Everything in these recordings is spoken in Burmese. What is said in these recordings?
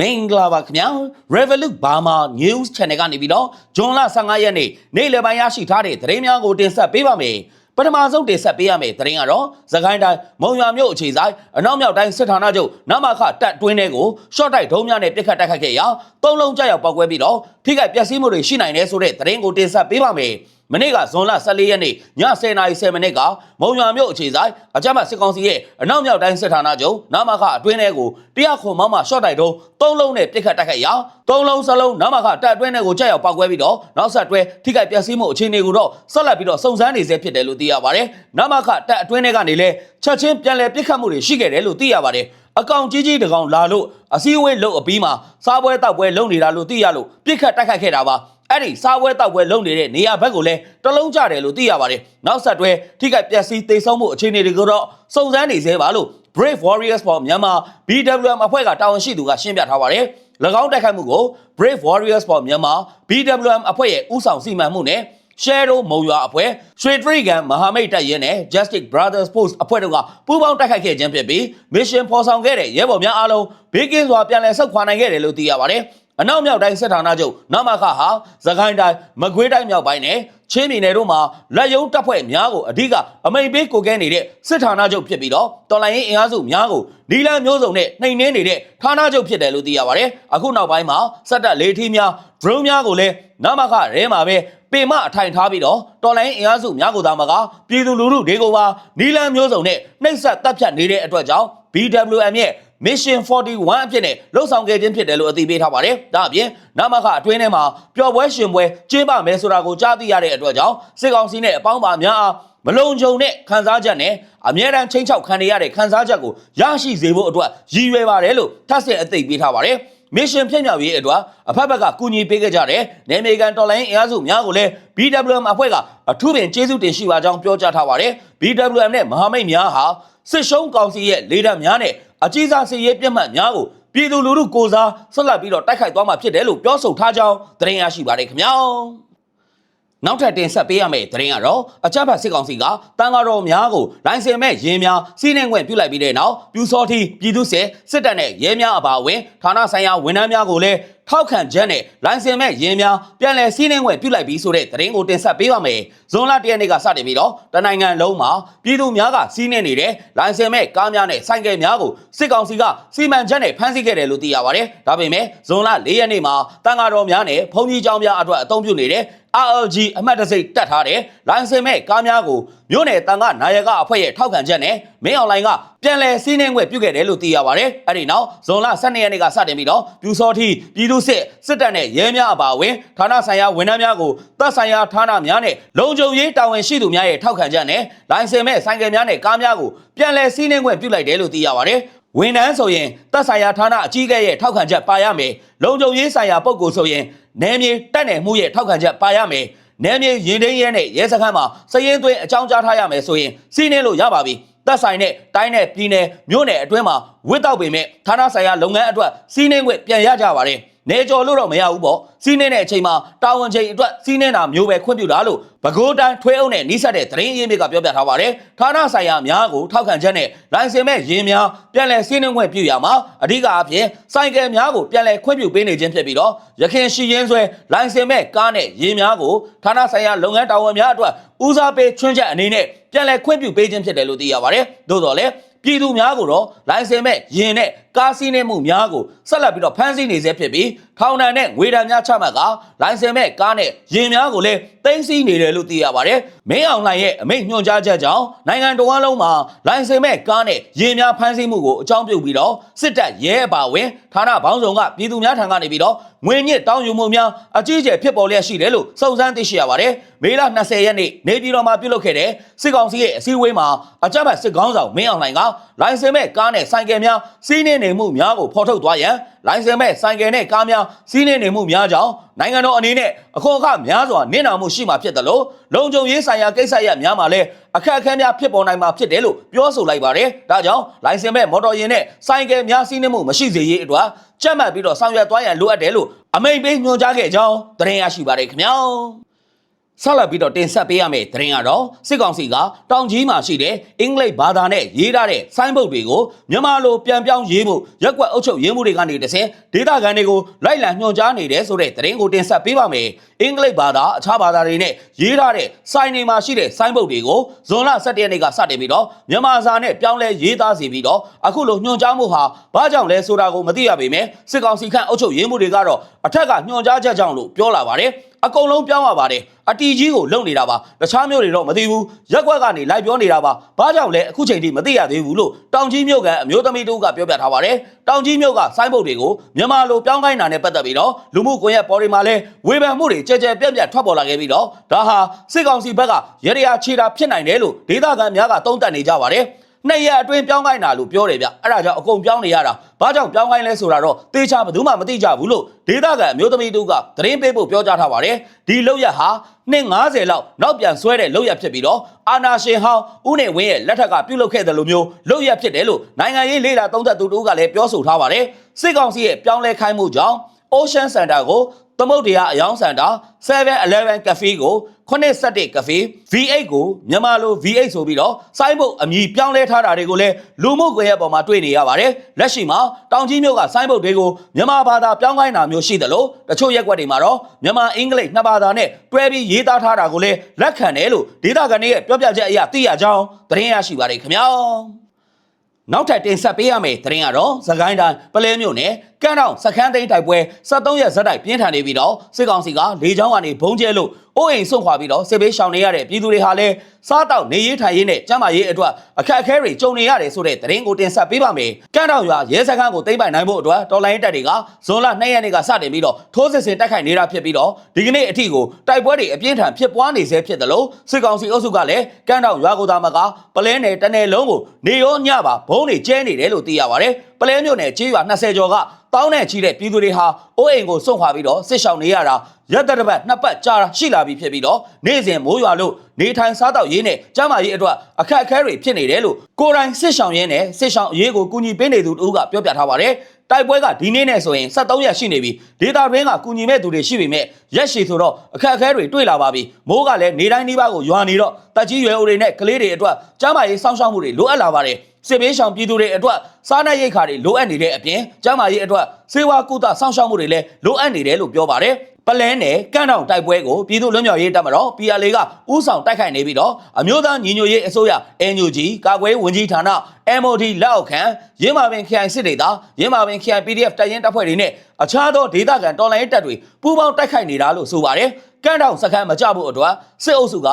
မင်္ဂလာပါခင်ဗျာ Revolut Burma News Channel ကနေပြီးတော့ဇွန်လ15ရက်နေ့နေ့လယ်ပိုင်းရရှိထားတဲ့သတင်းများကိုတင်ဆက်ပေးပါမယ်ပထမဆုံးတင်ဆက်ပေးရမယ့်သတင်းကတော့သခိုင်းတိုင်းမုံရွာမြို့အခြေဆိုင်အနောက်မြောက်တိုင်းစစ်ဌာနချုပ်နမခတပ်တွင်းထဲကို short တိုက်ဒုံးများနဲ့ပစ်ခတ်တိုက်ခတ်ခဲ့ရာသုံးလုံးကြောက်ရောက်ပောက်ကွဲပြီးတော့ထိခိုက်ပျက်စီးမှုတွေရှိနိုင်တယ်ဆိုတဲ့သတင်းကိုတင်ဆက်ပေးပါမယ် မနေ့ကဇွန်လ14ရက်နေ့ည10:30မိနစ်ကမုံရွာမြို့အခြေဆိုင်အကြမ်းဖက်စစ်ကောင်စီရဲ့အနောက်မြောက်တိုင်းစစ်ဌာနချုပ်နမခအတွင်းထဲကိုတရားခွန်မောင်းမှ short တိုက်ဒုံးသုံးလုံးနဲ့ပစ်ခတ်တိုက်ခတ်ရာသုံးလုံးစလုံးနမခတပ်အတွင်းထဲကိုကြောက်ရောက်ပောက်ကွဲပြီးတော့နောက်ဆက်တွဲထိခိုက်ပျက်စီးမှုအခြေအနေကိုတော့ဆက်လက်ပြီးတော့စုံစမ်းနေဆဲဖြစ်တယ်လို့သိရပါတယ်နမခတပ်အတွင်းထဲကနေလည်းချက်ချင်းပြန်လည်ပစ်ခတ်မှုတွေရှိခဲ့တယ်လို့သိရပါတယ်အကောင်ကြီးကြီးတကောင်လာလို့အစည်းအဝေးလုပ်အပြီးမှာစားပွဲတောက်ပွဲလုပ်နေတာလို့သိရလို့ပြစ်ခတ်တိုက်ခတ်ခဲ့တာပါ အဲ့ဒီစားပွဲတောက်ပွဲလုပ်နေတဲ့နေရာဘက်ကိုလည်းတလုံးကြတယ်လို့သိရပါတယ်နောက်ဆက်တွဲထိခိုက်ပျက်စီးသေဆုံးမှုအခြေအနေတွေကိုတော့စုံစမ်းနေသေးပါလို့ Brave Warriors for Myanmar BWM အဖွဲ့ကတာဝန်ရှိသူကရှင်းပြထားပါတယ်၎င်းတိုက်ခိုက်မှုကို Brave Warriors for Myanmar BWM အဖွဲ့ရဲ့ဥဆောင်စီမံမှုနဲ့ Shadow မုံရွာအဖွဲ့ရွှေတရိကန်မဟာမိတ်တပ်ရင်းနဲ့ Justice Brothers Force အဖွဲ့တို့ကပူးပေါင်းတိုက်ခိုက်ခဲ့ခြင်းဖြစ်ပြီး mission ဖော်ဆောင်ခဲ့တဲ့ရဲဘော်များအားလုံးဘေးကင်းစွာပြန်လည်ဆုတ်ခွာနိုင်ခဲ့တယ်လို့သိရပါတယ်။ အနောက်မြောက်တိုင်းစစ်ဌာနချုပ်နမခဟာသခိုင်းတိုင်းမကွေးတိုင်းမြောက်ပိုင်းနဲ့ချင်းပြည်နယ်တို့မှာလက်ယုံတပ်ဖွဲ့များကိုအဓိကအမိန်ပေးကိုကဲနေတဲ့စစ်ဌာနချုပ်ဖြစ်ပြီးတော့တော်လိုင်းရင်အင်အားစုများကိုဒီလန်မျိုးစုံနဲ့နှိမ်နှင်းနေတဲ့ဌာနချုပ်ဖြစ်တယ်လို့သိရပါတယ်။အခုနောက်ပိုင်းမှာစက်တပ်လေးထီးများ drone များကိုလည်းနမခရဲမှာပဲပေမအထိုင်ထားပြီးတော့တော်လိုင်းအင်အားစုများကိုသာမကပြည်သူလူထုတွေကိုပါနီလန်မျိုးစုံနဲ့နှိပ်စက်တပ်ဖြတ်နေတဲ့အတွက်ကြောင့် BWM ရဲ့ Mission 41အဖြစ်နဲ့လှုပ်ဆောင်ခဲ့ခြင်းဖြစ်တယ်လို့အသိပေးထားပါတယ်။ဒါအပြင်နမခအတွင်းထဲမှာပျော်ပွဲရှင်ပွဲကျင်းပမယ်ဆိုတာကိုကြားသိရတဲ့အတွက်ကြောင့်စစ်ကောင်စီနဲ့အပေါင်းပါများအားမလုံခြုံတဲ့ခံစားချက်နဲ့အမြဲတမ်းချင်းချောက်ခံနေရတဲ့ခံစားချက်ကိုရရှိစေဖို့အတွက်ရည်ရွယ်ပါတယ်လို့ထပ်ဆင့်အသိပေးထားပါတယ်။ mission ဖြစ်မြောက်ရေးအတွက်အဖက်ဘက်ကကူညီပေးခဲ့ကြတဲ့နေမေကန်တော်လိုင်းအင်အားစုများကိုလည်း BWM အဖွဲ့ကအထူးပင်ကျေးဇူးတင်ရှိပါကြောင်းပြောကြားထားပါတယ်။ BWM နဲ့မဟာမိတ်များဟာစစ်ရှုံးကောင်စီရဲ့လေတပ်များနဲ့ အကြီးစားစစ်ရေးပြတ်မှတ်များကိုပြည်သူလူထုကိုစားဆက်လက်ပြီးတော့တိုက်ခိုက်သွားမှာဖြစ်တယ်လို့ပြောဆိုထားကြောင်းသတင်းရရှိပါတယ်ခင်ဗျာ။ နောက်ထပ်တင်ဆက်ပေးရမယ့်သတင်းကတော့အကြမ်းဖက်စစ်ကောင်စီကတန်ဃာတော်များကိုလိုင်စင်မဲ့ရင်းများစီးနှင်းခွင့်ပြုလိုက်ပြီးတဲ့နောက်ပြူစောတိပြည်သူစစ်စစ်တပ်နဲ့ရဲများအပါအဝင်ဌာနဆိုင်ရာဝန်ထမ်းများကိုလည်းထောက်ခံချက်နဲ့လိုင်စင်မဲ့ရင်းများပြန်လည်စီးနှင်းခွင့်ပြုလိုက်ပြီးဆိုတဲ့သတင်းကိုတင်ဆက်ပေးပါမယ်။ဇွန်လ၁ရက်နေ့ကစတင်ပြီးတော့တနိုင်ငံလုံးမှာပြည်သူများကစီးနှင်းနေတဲ့လိုင်စင်မဲ့ကားများနဲ့ဆိုင်ကယ်များကိုစစ်ကောင်စီကစီမံချက်နဲ့ဖမ်းဆီးခဲ့တယ်လို့သိရပါတယ်။ဒါပေမဲ့ဇွန်လ၄ရက်နေ့မှာတန်ဃာတော်များနဲ့ဘုံကြီးကျောင်းများအတွက်အသုံးပြုနေတဲ့ RLG အမှတ်တစိတ်တက်ထားတဲ့လိုင်စင်မဲ့ကားများကိုမြို့နယ်တန်ခနာယကအဖွဲ့ရဲ့ထောက်ခံချက်နဲ့မင်းအွန်လိုင်းကပြန်လည်စီးနှင်းခွင့်ပြုခဲ့တယ်လို့သိရပါတယ်။အဲဒီနောက်ဇွန်လ12ရက်နေ့ကစတင်ပြီးတော့ပြူစောတိပြည်သူစစ်စစ်တပ်နဲ့ရဲများအပါအဝင်ဌာနဆိုင်ရာဝန်ထမ်းများကိုတပ်ဆိုင်ရာဌာနများနဲ့လုံခြုံရေးတာဝန်ရှိသူများရဲ့ထောက်ခံချက်နဲ့လိုင်စင်မဲ့ဆိုင်ကယ်များနဲ့ကားများကိုပြန်လည်စီးနှင်းခွင့်ပြုလိုက်တယ်လို့သိရပါတယ်။ ဝန်ထမ်းဆိုရင်တပ်ဆိုင်ရာဌာနအကြီးအကဲရဲ့ထောက်ခံချက်ပါရမယ်။လုံခြုံရေးဆိုင်ရာပုဂ္ဂိုလ်ဆိုရင်နယ်မြေတက်နယ်မှုရဲ့ထောက်ခံချက်ပါရမယ်။နယ်မြေရင်ထင်းရဲနဲ့ရဲစခန်းမှာစည်ရင်သွင်းအကြောင်းကြားထားရမယ်ဆိုရင်စီးနှင်းလို့ရပါပြီ။သက်ဆိုင်တဲ့တိုင်းနဲ့ပြည်နယ်မြို့နယ်အတွင်းမှာဝစ်တော့ပေမဲ့ဌာနဆိုင်ရာလုပ်ငန်းအတွက်စီးနှင်းခွင့်ပြန်ရကြပါတယ်။ နေကြော်လို့တော့မရဘူးပေါ့စီးနှင်းတဲ့အချိန်မှာတာဝန်ချိန်အတွက်စီးနှင်းတာမျိုးပဲခွင့်ပြုတာလို့ပဲခူးတိုင်းထွေးအုပ်နဲ့နှိစက်တဲ့သတင်းရင်းမြစ်ကပြောပြထားပါတယ်ဌာနဆိုင်ရာများကိုထောက်ခံချက်နဲ့လိုင်စင်မဲ့ရင်းများပြန်လည်စီးနှင်းခွင့်ပြုရမှာအဓိကအဖြစ်စိုက်ကယ်များကိုပြန်လည်ခွင့်ပြုပေးနေခြင်းဖြစ်ပြီးတော့ရခင်ရှိရင်းဆွဲလိုင်စင်မဲ့ကားနဲ့ရင်းများကိုဌာနဆိုင်ရာလုပ်ငန်းတာဝန်များအတွက်ဦးစားပေးချွင်းချက်အနေနဲ့ပြန်လည်ခွင့်ပြုပေးခြင်းဖြစ်တယ်လို့သိရပါတယ်သို့တော်လည်းပြည်သူများကိုတော့လိုင်စင်မဲ့ယင်နဲ့ ကားစီးနှင်းမှုများကိုဆက်လက်ပြီးတော့ဖမ်းဆီးနေစေဖြစ်ပြီးထောင်ဒဏ်နဲ့ငွေဒဏ်များချမှတ်ကလိုင်စင်မဲ့ကားနဲ့ယင်များကိုလည်းတင်းစီနေတယ်လို့သိရပါတယ်။မင်းအောင်လှိုင်ရဲ့အမိန့်ညွှန်ကြားချက်ကြောင့်နိုင်ငံတော်အလုံးမှာလိုင်စင်မဲ့ကားနဲ့ယင်များဖမ်းဆီးမှုကိုအကြောင်းပြုပြီးတော့စစ်တပ်ရဲအပါဝင်ဌာနပေါင်းစုံကပြည်သူများထံကနေပြီးတော့ငွေညစ်တောင်းယူမှုများအကြီးအကျယ်ဖြစ်ပေါ်လျက်ရှိတယ်လို့စုံစမ်းသိရှိရပါတယ်။မေလ20ရက်နေ့နေပြည်တော်မှာပြုလုပ်ခဲ့တဲ့စစ်ကောင်စီရဲ့အစည်းအဝေးမှာအကြမ်းဖက်စစ်ကောင်းဆောင်မင်းအောင်လှိုင်ကလိုင်စင်မဲ့ကားနဲ့ဆိုင်ကယ်များစီးနှင်းနေမှုများကိုဖော်ထုတ်သွားရန်လိုင်စင်မဲ့ဆိုင်ကယ်နဲ့ကားများစီးနှင်းနေမှုများကြောင့်နိုင်ငံတော်အနေနဲ့အခွန်အခများစွာနစ်နာမှုရှိမှာဖြစ်တယ်လို့လုံခြုံရေးဆိုင်ရာကိစ္စရပ်များမှာလည်းအခက်အခဲများဖြစ်ပေါ်နိုင်မှာဖြစ်တယ်လို့ပြောဆိုလိုက်ပါတယ်။ဒါကြောင့်လိုင်စင်မဲ့မော်တော်ယာဉ်နဲ့ဆိုင်ကယ်များစီးနှင်းမှုမရှိစေရေးအတွက်ကြက်မှတ်ပြီးတော့ဆောင်ရွက်သွားရန်လိုအပ်တယ်လို့အမိန့်ပေးညွှန်ကြားခဲ့ကြောင်းသတင်းရရှိပါတယ်ခင်ဗျာ။ ဆက်လက်ပြီးတော့တင်ဆက်ပေးရမယ့်သတင်းကတော့စစ်ကောင်စီကတောင်ကြီးမှာရှိတဲ့အင်္ဂလိပ်ဘာသာနဲ့ရေးထားတဲ့ဆိုင်းဘုတ်တွေကိုမြန်မာလိုပြန်ပြောင်းရေးဖို့ရက်ကွက်အုပ်ချုပ်ရေးမှုတွေကနေတဆင့်ဒေသခံတွေကိုလိုက်လံညွှန်ကြားနေတယ်ဆိုတဲ့သတင်းကိုတင်ဆက်ပေးပါမယ်။အင်္ဂလိပ်ဘာသာအခြားဘာသာတွေနဲ့ရေးထားတဲ့ဆိုင်းနေမှာရှိတဲ့ဆိုင်းဘုတ်တွေကိုဇွန်လ17ရက်နေ့ကစတင်ပြီးတော့မြန်မာစာနဲ့ပြောင်းလဲရေးသားစီပြီးတော့အခုလိုညွှန်ကြားမှုဟာဘာကြောင့်လဲဆိုတာကိုမသိရပေမဲ့စစ်ကောင်စီခန့်အုပ်ချုပ်ရေးမှုတွေကတော့အထက်ကညွှန်ကြားချက်ကြောင့်လို့ပြောလာပါတယ်။ အကုန်လုံးပြောင်းရပါတယ်အတီကြီးကိုလုံနေတာပါတခြားမျိုးတွေတော့မသိဘူးရက်ကွက်ကနေလိုက်ပြောနေတာပါဘာကြောင့်လဲအခုချိန်ထိမသိရသေးဘူးလို့တောင်ကြီးမြို့ကအမျိုးသမီးတို့ကပြောပြထားပါတယ်တောင်ကြီးမြို့ကဆိုင်းဘုတ်တွေကိုမြန်မာလိုပြောင်းခိုင်းတာနဲ့ပတ်သက်ပြီးတော့လူမှုကွန်ရက်ပေါ်တွေမှာလည်းဝေဖန်မှုတွေကြဲကြဲပြန့်ပြန့်ထွက်ပေါ်လာခဲ့ပြီးတော့ဒါဟာစစ်ကောင်စီဘက်ကရရချေတာဖြစ်နိုင်တယ်လို့ဒေသခံများကသုံးသပ်နေကြပါတယ် နှစ်ရက်အတွင်းပြောင်းခိုင်းတာလို့ပြောတယ်ဗျအဲ့ဒါကြောင့်အကုန်ပြောင်းနေရတာဘာကြောင့်ပြောင်းခိုင်းလဲဆိုတာတော့တေချာဘယ်သူမှမသိကြဘူးလို့ဒေသခံအမျိုးသမီးတို့ကသတင်းပေးဖို့ပြောကြားထားပါတယ်ဒီလောက်ရဟာနှစ်90လောက်နောက်ပြန်ဆွဲတဲ့လောက်ရဖြစ်ပြီးတော့အာနာရှင်ဟောင်းဦးနေဝင်းရဲ့လက်ထက်ကပြုတ်လုခဲ့တယ်လို့မျိုးလောက်ရဖြစ်တယ်လို့နိုင်ငံရေးလေလာသုံးသက်သူတို့ကလည်းပြောဆိုထားပါတယ်စစ်ကောင်စီရဲ့ပြောင်းလဲခိုင်းမှုကြောင့် Ocean Center ကိုသမုတ်တရားအယောင်စင်တာ711 Cafe ကို 971 Cafe V8 ကိုမြန်မာလို V8 ဆိုပြီးတော့စိုင်းဘုတ်အမည်ပြောင်းလဲထားတာတွေကိုလည်းလူမှုကွန်ရက်ပေါ်မှာတွေ့နေရပါတယ်လက်ရှိမှာတောင်ကြီးမြို့ကစိုင်းဘုတ်တွေကိုမြန်မာဘာသာပြောင်းခိုင်းတာမျိုးရှိတယ်လို့တချို့ရက်ွက်တွေမှာတော့မြန်မာအင်္ဂလိပ်နှစ်ဘာသာနဲ့တွဲပြီးရေးသားထားတာကိုလည်းလက်ခံတယ်လို့ဒေသခံတွေရဲ့ပြောပြချက်အရသိရကြောင်းသတင်းရရှိပါတယ်ခင်ဗျာနောက်ထပ်တင်ဆက်ပေးရမယ့်သတင်းကတော့သခိုင်းတိုင်းပလဲမြို့နယ် ကန်းတောင်စခန်းသိမ်းတိုက်ပွဲ73ရက်ဇက်တိုက်ပြင်းထန်နေပြီးတော့စစ်ကောင်စီကလေကြောင်းကနေဘုံကျဲလို့အိုးအိမ်ဆွန့်ခွာပြီးတော့စစ်ဘေးရှောင်နေရတဲ့ပြည်သူတွေဟာလည်းစားတောက်နေရေးထိုင်ရေးနဲ့ကျန်းမာရေးအတွက်အခက်အခဲတွေကြုံနေရတယ်ဆိုတဲ့သတင်းကိုတင်ဆက်ပေးပါမယ်။ကန်းတောင်ရွာရဲစခန်းကိုသိမ်းပိုင်နိုင်ဖို့အတွက်တော်လိုင်းတပ်တွေကဇွန်လ2ရက်နေ့ကစတင်ပြီးတော့ထိုးစစ်ဆင်တိုက်ခိုက်နေတာဖြစ်ပြီးတော့ဒီကနေ့အထိကိုတိုက်ပွဲတွေအပြင်းထန်ဖြစ်ပွားနေဆဲဖြစ်တယ်လို့စစ်ကောင်စီအုပ်စုကလည်းကန်းတောင်ရွာကိုသာမကပလဲနယ်တနယ်လုံးကိုနေရောညပါဘုံတွေကျဲနေတယ်လို့သိရပါတယ်။ပလဲမြို့နယ်ကြေးရွာ20ကျော်ကတောင်းနဲ့ချီတဲ့ပြည်သူတွေဟာအိုးအိမ်ကိုစွန့်ခွာပြီးတော့စစ်ဆောင်နေရတာရက်သက်တစ်ပတ်နှစ်ပတ်ကြာရှိလာပြီဖြစ်ပြီးတော့နေ့စဉ်မိုးရွာလို့နေထိုင်စားတော့ရေးနဲ့ကျန်းမာရေးအတွက်အခက်အခဲတွေဖြစ်နေတယ်လို့ကိုယ်တိုင်စစ်ဆောင်ရင်းနဲ့စစ်ဆောင်အရေးကိုကူညီပေးနေသူတို့ကပြောပြထားပါတယ်တိုက်ပွဲကဒီနေ့နဲ့ဆိုရင်73ရက်ရှိနေပြီဒေတာတွင်းကကူညီမဲ့သူတွေရှိပေမဲ့ရက်ရှည်ဆိုတော့အခက်အခဲတွေတွေ့လာပါပြီမိုးကလည်းနေတိုင်းနှီးပါးကိုရွာနေတော့တက်ကြီးရွယ်အိုတွေနဲ့ကလေးတွေအတွက်ကျန်းမာရေးစောင့်ရှောက်မှုတွေလိုအပ်လာပါတယ် စစ်ဘေးရှောင်ပြည်သူတွေအတွက်စားနပ်ရိက္ခာတွေလိုအပ်နေတဲ့အပြင်ကျန်းမာရေးအတွက်စေဝါကုသစောင့်ရှောက်မှုတွေလည်းလိုအပ်နေတယ်လို့ပြောပါတယ်ပလဲနယ်ကန့်တောင်တိုက်ပွဲကိုပြည်သူ့လွတ်မြောက်ရေးတပ်မတော် PRA ကဥဆောင်တိုက်ခိုက်နေပြီးတော့အမျိုးသားညီညွတ်ရေးအစိုးရ NUG ကာကွယ်ဝင်ကြီးဌာန MOD လက်အောက်ခံရင်းမာပင် KI စစ်ဒေသရင်းမာပင် KI PDF တပ်ရင်းတပ်ဖွဲ့တွေနဲ့အခြားသောဒေသခံတော်လှန်ရေးတပ်တွေပူးပေါင်းတိုက်ခိုက်နေတာလို့ဆိုပါတယ်ကန့်တောင်စခန်းမကြဖို့အတွက်စစ်အုပ်စုက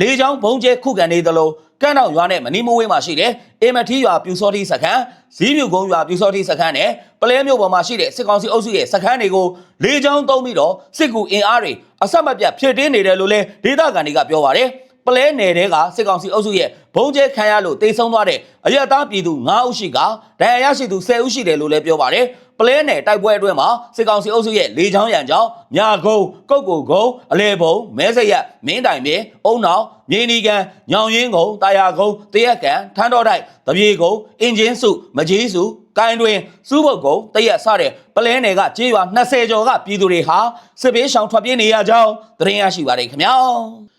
လေကြောင်းဘုံကျဲခုခံနေသလိုကန့်တောင်ရွာနဲ့မနီမဝေးမှာရှိတဲ့အေမထီရွာပြူစောတိစခန်းဇီးမြုပ်ကုန်းရွာပြူစောတိစခန်းနဲ့ပလဲမြို့ပေါ်မှာရှိတဲ့စစ်ကောင်စီအုပ်စုရဲ့စခန်းတွေကိုလေကြောင်းသုံးပြီးတော့စစ်ကူအင်အားတွေအဆက်မပြတ်ဖြည့်တင်းနေတယ်လို့လည်းဒေသခံတွေကပြောပါတယ်ပလဲနယ်တဲကစစ်ကောင်စီအုပ်စုရဲ့ဘုံကျဲခံရလို့တိတ်ဆုံးသွားတဲ့အရတားပြည်သူ9ဦးရှိကဒဏ်ရာရရှိသူ10ဦးရှိတယ်လို့လည်းပြောပါတယ်ပ လဲနယ်တိုက်ပွဲအတွင်းမှာစစ်ကောင်စီအုပ်စုရဲ့လေချောင်းရံကြောင်းညာကုန်းကုတ်ကိုကုန်းအလဲဘုံမဲစရက်မင်းတိုင်မြေအုံနောင်မြေနီကန်ညောင်ရင်းကုန်းတာယာကုန်းတရက်ကန်ထန်းတော်တိုက်တပြေကုန်းအင်ဂျင်စုမကြီးစုကိုင်းတွင်စူးဘုတ်ကုန်းတရက်စတဲ့ပလဲနယ်ကကြေးရွာ20ကျော်ကပြည်သူတွေဟာစစ်ဘေးရှောင်ထွက်ပြေးနေရကြောင်းသတင်းရရှိပါတယ်ခင်ဗျာ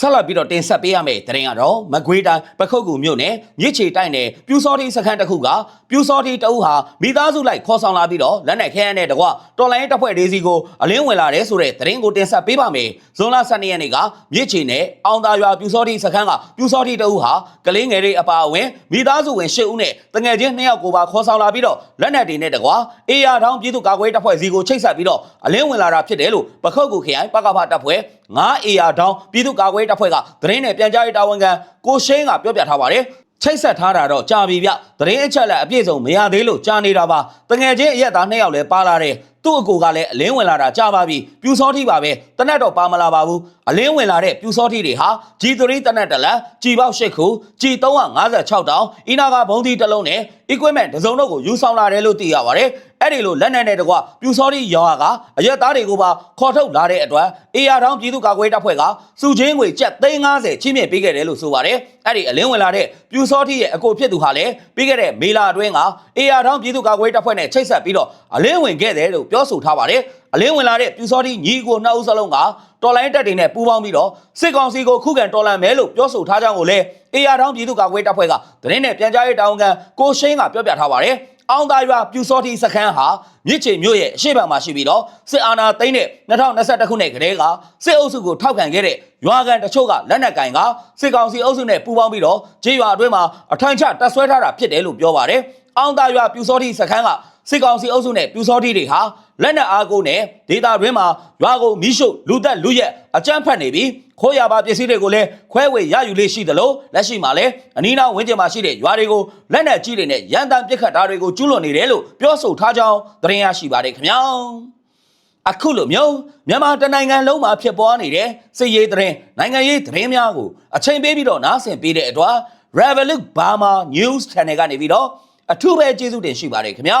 ဆက်လက်ပြီးတော့တင်ဆက်ပေးရမယ့်သတင်းကတော့မကွေးတိုင်းပခုတ်ကူမြို့နယ်မြစ်ချေတိုက်နယ်ပြူစောတိစခန်းတစ်ခုကပြူစောတိတအုပ်ဟာမိသားစုလိုက်ခေါ်ဆောင်လာပြီးတော့လက်နက်ခဲယမ်းနဲ့တကွတော်လိုင်းတပ်ဖွဲ့ဒေးစီကိုအလင်းဝင်လာတယ်ဆိုတဲ့သတင်းကိုတင်ဆက်ပေးပါမယ်။ဇွန်လ12ရက်နေ့ကမြစ်ချေနယ်အောင်သာရွာပြူစောတိစခန်းကပြူစောတိတအုပ်ဟာကလေးငယ်တွေအပါအဝင်မိသားစုဝင်၈ဦးနဲ့တငယ်ချင်း2ယောက်ကိုပါခေါ်ဆောင်လာပြီးတော့လက်နက်တွေနဲ့တကွအေယာထောင်းပြည်သူ့ကာကွယ်တပ်ဖွဲ့စီကိုချိတ်ဆက်ပြီးတော့အလင်းဝင်လာတာဖြစ်တယ်လို့ပခုတ်ကူခရိုင်ပကဖတပ်ဖွဲ့ငါးအေယာထောင်းပြည်သူ့ကာကွယ်တပ်ဖွဲ့ကသတင်းနဲ့ပြန်ကြားရေးတာဝန်ခံကိုရှိန်းကပြောပြထားပါတယ်ချိတ်ဆက်ထားတာတော့ကြာပြီဗျသတင်းအချက်လက်အပြည့်စုံမရသေးလို့ကြာနေတာပါတငယ်ချင်းအရက်သားနှစ်ယောက်လည်းပါလာတယ် သူ့အကိုကလည်းအလင်းဝင်လာတာကြာပါပြီပြူစောတိပါပဲတနက်တော့ပါမလာပါဘူးအလင်းဝင်လာတဲ့ပြူစောတိတွေဟာ G3 တနက်တလက်ကြည်ပေါက်၈ခု G356 တောင်အီနာကဘုံသီးတစ်လုံးနဲ့ equipment တစ်စုံတော့ကိုယူဆောင်လာတယ်လို့သိရပါတယ်အဲ့ဒီလိုလက်နက်နဲ့တကွပြူစောတိရောင်ကအရက်သားတွေကိုပါခေါ်ထုတ်လာတဲ့အတွက်အေယာထောင်းပြည်သူ့ကာကွယ်တပ်ဖွဲ့ကစုချင်းငွေကျပ်350ချင်းမြင့်ပေးခဲ့တယ်လို့ဆိုပါတယ်အဲ့ဒီအလင်းဝင်လာတဲ့ပြူစောတိရဲ့အကိုဖြစ်သူဟာလည်းပြီးခဲ့တဲ့မေလာအတွင်းကအေယာထောင်းပြည်သူ့ကာကွယ်တပ်ဖွဲ့နဲ့ချိတ်ဆက်ပြီးတော့အလင်းဝင်ခဲ့တယ်လို့ပြောဆိုထားပါတယ်အလင်းဝင်လာတဲ့ပြူစောတိညီကိုနှစ်ဦးစလုံးကတော်လိုင်းတက်တွေနဲ့ပူးပေါင်းပြီးတော့စစ်ကောင်စီကိုခုခံတော်လှန်မယ်လို့ပြောဆိုထားကြောင်းကိုလည်းအေယာတောင်ပြည်သူ့ကာကွယ်တပ်ဖွဲ့ကသတင်းနဲ့ပြန်ကြားရေးတာဝန်ခံကိုရှိန်းကပြောပြထားပါတယ်။အောင်သာရွာပြူစောတိစခန်းဟာမြစ်ချေမြို့ရဲ့အရှိတ်ဘက်မှာရှိပြီးတော့စစ်အာဏာသိမ်းတဲ့2021ခုနှစ်ကတည်းကစစ်အုပ်စုကိုထောက်ခံခဲ့တဲ့ရွာကန်တချို့ကလက်နက်ကင်ကစစ်ကောင်စီအုပ်စုနဲ့ပူးပေါင်းပြီးတော့ဂျေးရွာအတွင်းမှာအထိုင်ချတပ်ဆွဲထားတာဖြစ်တယ်လို့ပြောပါတယ်။အောင်သာရွာပြူစောတိစခန်းကစစ်ကောင်စီအုပ်စုနဲ့ပြူစောတိတွေဟာ လက်နက်အားကိုနဲ့ဒေတာတွင်းမှာရွာကိုမိရှုလူသက်လူရက်အကြမ်းဖက်နေပြီးခိုးရပါပစ္စည်းတွေကိုလည်းခွဲဝေရယူလေးရှိသလိုလက်ရှိမှာလည်းအနီးနားဝန်းကျင်မှာရှိတဲ့ရွာတွေကိုလက်နက်ကြီးတွေနဲ့ရန်တမ်းပစ်ခတ်တာတွေကိုကျူးလွန်နေတယ်လို့ပြောဆိုထားကြောင်းသတင်းရရှိပါတယ်ခင်ဗျာအခုလိုမျိုးမြန်မာတနိုင်ငံလုံးမှာဖြစ်ပွားနေတဲ့စစ်ရေးသတင်းနိုင်ငံရေးသတင်းများကိုအချိန်ပေးပြီးတော့နားဆင်ပေးတဲ့အတွက် Revolut Burma News Channel ကနေပြီးတော့အထူးပဲကျေးဇူးတင်ရှိပါတယ်ခင်ဗျာ